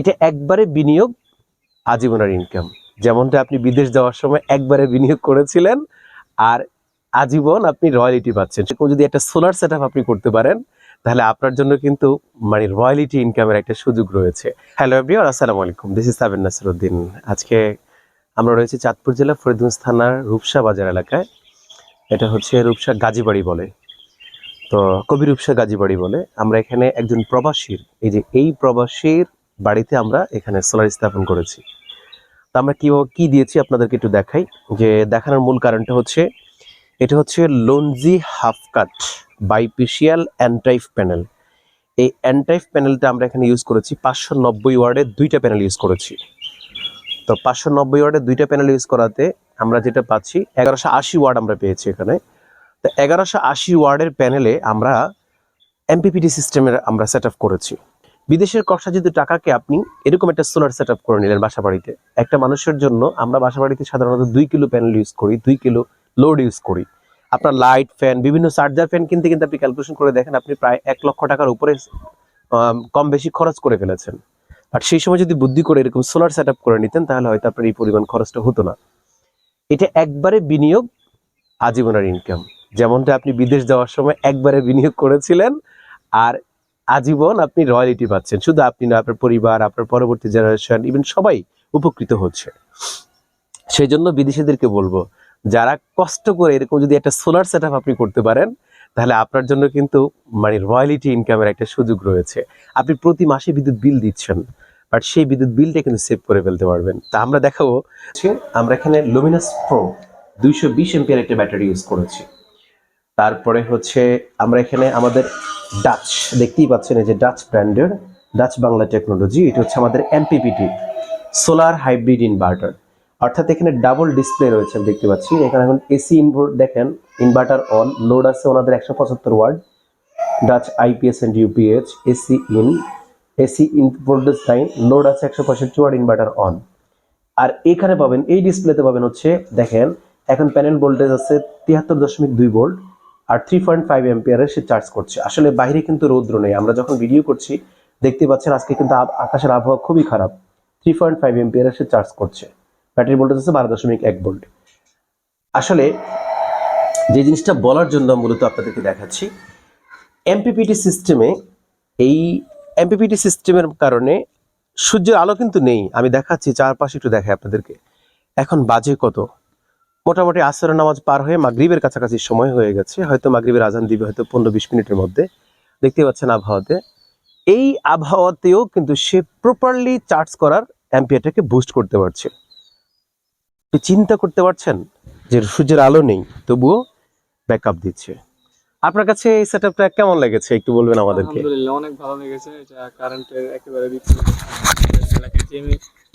এটা একবারে বিনিয়োগ আজীবনের ইনকাম যেমনটা আপনি বিদেশ যাওয়ার সময় একবারে বিনিয়োগ করেছিলেন, আর আজীবন আপনি রয়্যালিটি পাচ্ছেন। সেরকম যদি একটা সোলার সেট আপনি করতে পারেন, তাহলে আপনার জন্য কিন্তু মানে রয়্যালিটি ইনকামের একটা সুযোগ রয়েছে। হ্যালো এভরিওয়ান আসসালামু আলাইকুম। দিস ইজ সাবিন নাসিরউদ্দিন আজকে আমরা রয়েছি চাঁদপুর জেলা ফরিদগঞ্জ থানার রূপসা বাজার এলাকায়। এটা হচ্ছে রূপসা গাজীবাড়ি বলে। তো কবি রূপসা গাজীবাড়ি বলে। আমরা এখানে একজন প্রবাসীর, এই যে এই প্রবাসীর বাড়িতে আমরা এখানে সোলার স্থাপন করেছি। তো আমরা কি কী দিয়েছি আপনাদেরকে একটু দেখাই। যে দেখানোর মূল কারণটা হচ্ছে, এটা হচ্ছে লঞ্জি হাফ কাট বাইপিসিয়াল অ্যান্টাইফ প্যানেল এই অ্যান্টাইফ প্যানেলটা আমরা এখানে ইউজ করেছি, পাঁচশো নব্বই ওয়ার্ডের দুইটা প্যানেল ইউজ করেছি। তো পাঁচশো নব্বই ওয়ার্ডের দুইটা প্যানেল ইউজ করাতে আমরা যেটা পাচ্ছি, এগারোশো আশি ওয়ার্ড আমরা পেয়েছি এখানে। তো এগারোশো আশি ওয়ার্ডের প্যানেলে আমরা এমপিপিটি সিস্টেমের আমরা সেট আপ করেছি। বিদেশের কষা যদি টাকাকে আপনি এরকম একটা সোলার সেট করে নিলেন বাসা বাড়িতে একটা মানুষের জন্য আমরা বাসা বাড়িতে সাধারণত দুই কিলো প্যানেল ইউজ করি, দুই কিলো লোড ইউজ করি। আপনার লাইট ফ্যান বিভিন্ন চার্জার ফ্যান কিনতে কিন্তু আপনি ক্যালকুলেশন করে দেখেন আপনি প্রায় এক লক্ষ টাকার উপরে কম বেশি খরচ করে ফেলেছেন। আর সেই সময় যদি বুদ্ধি করে এরকম সোলার সেট করে নিতেন, তাহলে হয়তো আপনার এই পরিমাণ খরচটা হতো না। এটা একবারে বিনিয়োগ আজীবনের ইনকাম যেমনটা আপনি বিদেশ যাওয়ার সময় একবারে বিনিয়োগ করেছিলেন, আর আজীবন আপনি রয়্যালিটি পাচ্ছেন। শুধু আপনি না, আপনার পরিবার, আপনার পরবর্তী জেনারেশন ইভেন সবাই উপকৃত হচ্ছে। সেই জন্য বিদেশিদেরকে বলব, যারা কষ্ট করে এরকম যদি একটা সোলার সেট আপনি করতে পারেন, তাহলে আপনার জন্য কিন্তু মানে রয়্যালিটি ইনকামের একটা সুযোগ রয়েছে। আপনি প্রতি মাসে বিদ্যুৎ বিল দিচ্ছেন, বাট সেই বিদ্যুৎ বিলটা কিন্তু সেভ করে ফেলতে পারবেন। তা আমরা দেখাবো, আমরা এখানে লুমিনাস প্রো দুইশো বিশ এমপিয়ার একটা ব্যাটারি ইউজ করেছি। তারপরে হচ্ছে আমরা এখানে আমাদের ডাচ দেখতেই পাচ্ছেন এই যে ডাচ ব্র্যান্ডের ডাচ বাংলা টেকনোলজি এটা হচ্ছে আমাদের এমপিপিটি সোলার হাইব্রিড ইনভার্টার অর্থাৎ এখানে ডাবল ডিসপ্লে রয়েছে, আমি দেখতে পাচ্ছি। এখানে এখন এসি ইনভার্ট দেখেন ইনভার্টার অন লোড আছে ওনাদের একশো পঁচাত্তর watt Dutch IPS and UPH AC in AC in voltage line load আছে একশো পঁয়ষট্টি ওয়ার্ড ইনভার্টার অন আর এখানে পাবেন, এই ডিসপ্লেতে পাবেন হচ্ছে, দেখেন, এখন প্যানেল ভোল্টেজ আছে তিয়াত্তর দশমিক দুই ভোল্ট আর থ্রি পয়েন্ট ফাইভ এম্পিয়ারের সে চার্জ করছে। আসলে বাইরে কিন্তু রৌদ্র নেই। আমরা যখন ভিডিও করছি, দেখতে পাচ্ছেন আজকে কিন্তু আকাশের আবহাওয়া খুবই খারাপ। থ্রি পয়েন্ট ফাইভ এম্পিয়ারের সে চার্জ করছে। ব্যাটারি ভোল্টেজ আছে বারো দশমিক এক ভোল্ট আসলে যে জিনিসটা বলার জন্য মূলত আপনাদেরকে দেখাচ্ছি এমপিপিটি সিস্টেমে এই এমপিপিটি সিস্টেমের কারণে সূর্যের আলো কিন্তু নেই। আমি দেখাচ্ছি, চারপাশে একটু দেখাই আপনাদেরকে। এখন বাজে কত? মোটামুটি আসরের নামাজ পার হয়ে মাগরিবের কাছাকাছি সময় হয়ে গেছে। হয়তো মাগরিবের আজান দিবে হয়তো পনেরো বিশ মিনিটের মধ্যে। দেখতে পাচ্ছেন আবহাওয়াতে। এই আবহাওয়াতেও কিন্তু সে প্রপারলি চার্জ করার অ্যাম্পিয়ারটাকে বুস্ট করতে পারছে। চিন্তা করতে পারছেন যে সূর্যের আলো নেই, তবুও ব্যাকআপ দিচ্ছে। আপনার কাছে এই সেটআপটা কেমন লেগেছে? একটু বলবেন আমাদেরকে। আলহামদুলিল্লাহ, অনেক ভালো লেগেছে। এটা কারেন্টের একেবারে যে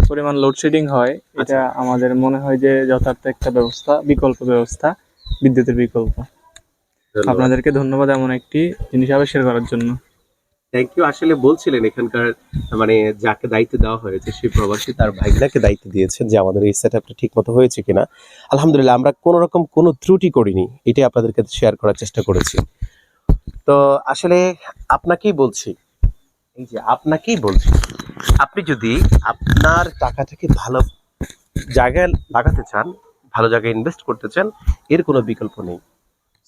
পরিমাণ লোডশেডিং হয় আচ্ছা। এটা আমাদের মনে হয় যে যথার্থ একটা ব্যবস্থা বিকল্প ব্যবস্থা বিদ্যুতের বিকল্প। আপনাদেরকে ধন্যবাদ এমন একটি জিনিস আবিষ্কার করার জন্য। থ্যাংক ইউ আসলে বলছিলেন এখানকার মানে যাকে দায়িত্ব দেওয়া হয়েছে সেই প্রবাসী তার ভাইগনাকে দায়িত্ব দিয়েছেন যে আমাদের এই সেট আপটা ঠিক মতো হয়েছে কিনা। আলহামদুলিল্লাহ আমরা কোনো রকম কোনো ত্রুটি করিনি এটাই আপনাদেরকে শেয়ার করার চেষ্টা করেছি। তো আসলে আপনাকেই বলছি এই যে আপনাকেই বলছি আপনি যদি আপনার টাকাটাকে ভালো জায়গায় লাগাতে চান, ভালো জায়গায় ইনভেস্ট করতে চান, এর কোনো বিকল্প নেই।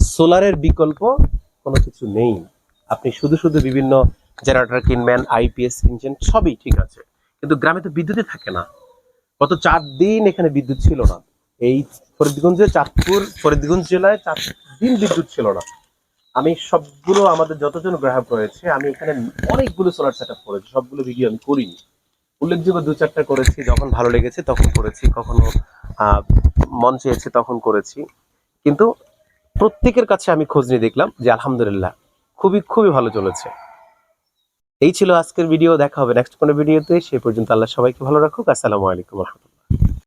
সোলারের বিকল্প কোনো কিছু নেই। আপনি শুধু শুধু বিভিন্ন জেনারেটর কিনবেন আইপিএস কিনছেন, সবই ঠিক আছে। কিন্তু গ্রামে তো বিদ্যুৎই থাকে না। গত চার দিন এখানে বিদ্যুৎ ছিল না। এই ফরিদগঞ্জে, চাঁদপুর, ফরিদগঞ্জ জেলায় চার দিন বিদ্যুৎ ছিল না। আমি সবগুলো আমাদের যতজন গ্রাহক রয়েছে, আমি এখানে অনেকগুলো সোলার সেট আপ করেছি, সবগুলো ভিডিও আমি করিনি। উল্লেখযোগ্য দু চারটা করেছি, যখন ভালো লেগেছে তখন করেছি, কখনো মন চেয়েছে তখন করেছি। কিন্তু প্রত্যেকের কাছে আমি খোঁজ নিয়ে দেখলাম যে আলহামদুলিল্লাহ, খুবই খুবই ভালো চলেছে। এই ছিল আজকের ভিডিও দেখা হবে নেক্সট কোনো ভিডিওতে সে পর্যন্ত আল্লাহ সবাইকে ভালো রাখুক, আসসালামু আলাইকুম রহমতুল্লাহ।